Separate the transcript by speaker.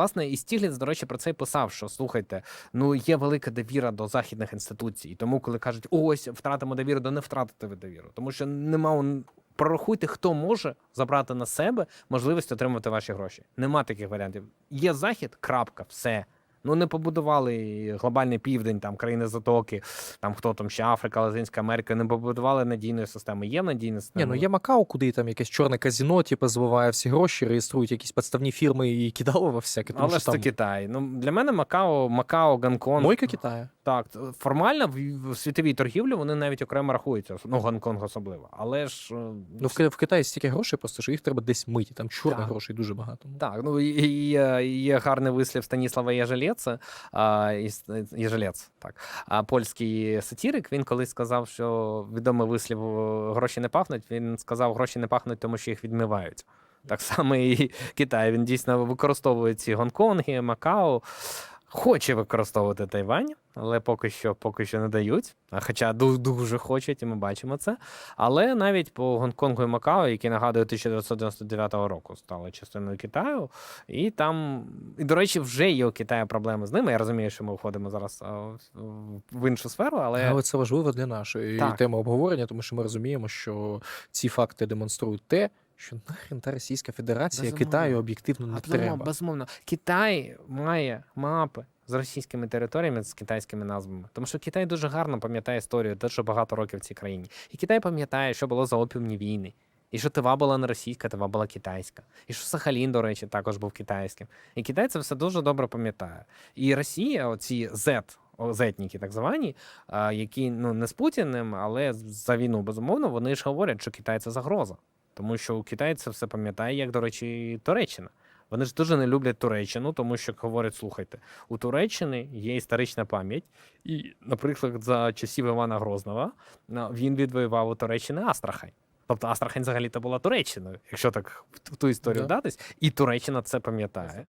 Speaker 1: власне, і Стігліц, до речі, про це й писав: що слухайте, ну є велика довіра до західних інституцій. І тому, коли кажуть, ось втратимо довіру, то не втратите ви довіру, тому що нема прорахуйте, хто може забрати на себе можливість отримати ваші гроші. Нема таких варіантів. Є захід, крапка, все. Ну не побудували глобальний південь, там країни затоки, там хто там ще Африка, Латинська Америка, не побудували надійної системи. Є надійна
Speaker 2: Ні, ну є Макао, куди там якесь чорне казіно, типу, збиває всі гроші, реєструють якісь підставні фірми і кидали во всяке. Тому
Speaker 1: Але
Speaker 2: що
Speaker 1: ж це
Speaker 2: там
Speaker 1: Китай. Ну для мене Макао, Макао, Гонконг.
Speaker 2: мойка Китаю.
Speaker 1: Так, формально в, світовій торгівлі вони навіть окремо рахуються. Ну, Гонконг особливо. Але ж е,
Speaker 2: Ну, в, в Китаї стільки грошей, просто що їх треба десь мити. Там чорних грошей дуже багато.
Speaker 1: Так, ну і, і є, є гарний вислів Станіслава Єжелєца, а, із- Єжелєц, так, а, польський сатірик. Він колись сказав, що відомий вислів е, гроші не пахнуть. Він сказав, гроші не пахнуть, тому що їх відмивають. Так само і Китай. Він дійсно використовує ці Гонконги, Макао. Хоче використовувати Тайвань, але поки що поки що не дають. Хоча ду- дуже хочуть, і ми бачимо це. Але навіть по Гонконгу і Макао, які нагадую 1999 року, стали частиною Китаю, і там, і до речі, вже є у Китаю проблеми з ними. Я розумію, що ми входимо зараз в- в іншу сферу, але
Speaker 2: Але це важливо для нашої
Speaker 1: Так.
Speaker 2: теми обговорення, тому що ми розуміємо, що ці факти демонструють те, що нахрен та Російська Федерація
Speaker 1: Безумовно.
Speaker 2: Китаю об'єктивно не
Speaker 1: безумовно,
Speaker 2: треба.
Speaker 1: безумовно, Китай має мапи. З російськими територіями з китайськими назвами, тому що Китай дуже гарно пам'ятає історію, дуже багато років в цій країні. І Китай пам'ятає, що було за опіумні війни, і що тива була не російська, тива була китайська. І що Сахалін, до речі, також був китайським. І Китай це все дуже добре пам'ятає. І Росія, оці Z, зетніки, так звані, які ну не з Путіним, але за війну безумовно, вони ж говорять, що Китай це загроза. Тому що у Китаї це все пам'ятає, як, до речі, Туреччина. Вони ж дуже не люблять Туреччину, тому що говорять: слухайте, у Туреччини є історична пам'ять, і, наприклад, за часів Івана Грозного він відвоював у Туреччини Астрахань. Тобто Астрахань взагалі то була Туреччиною, якщо так в ту історію
Speaker 2: Да.
Speaker 1: вдатись, і Туреччина це пам'ятає.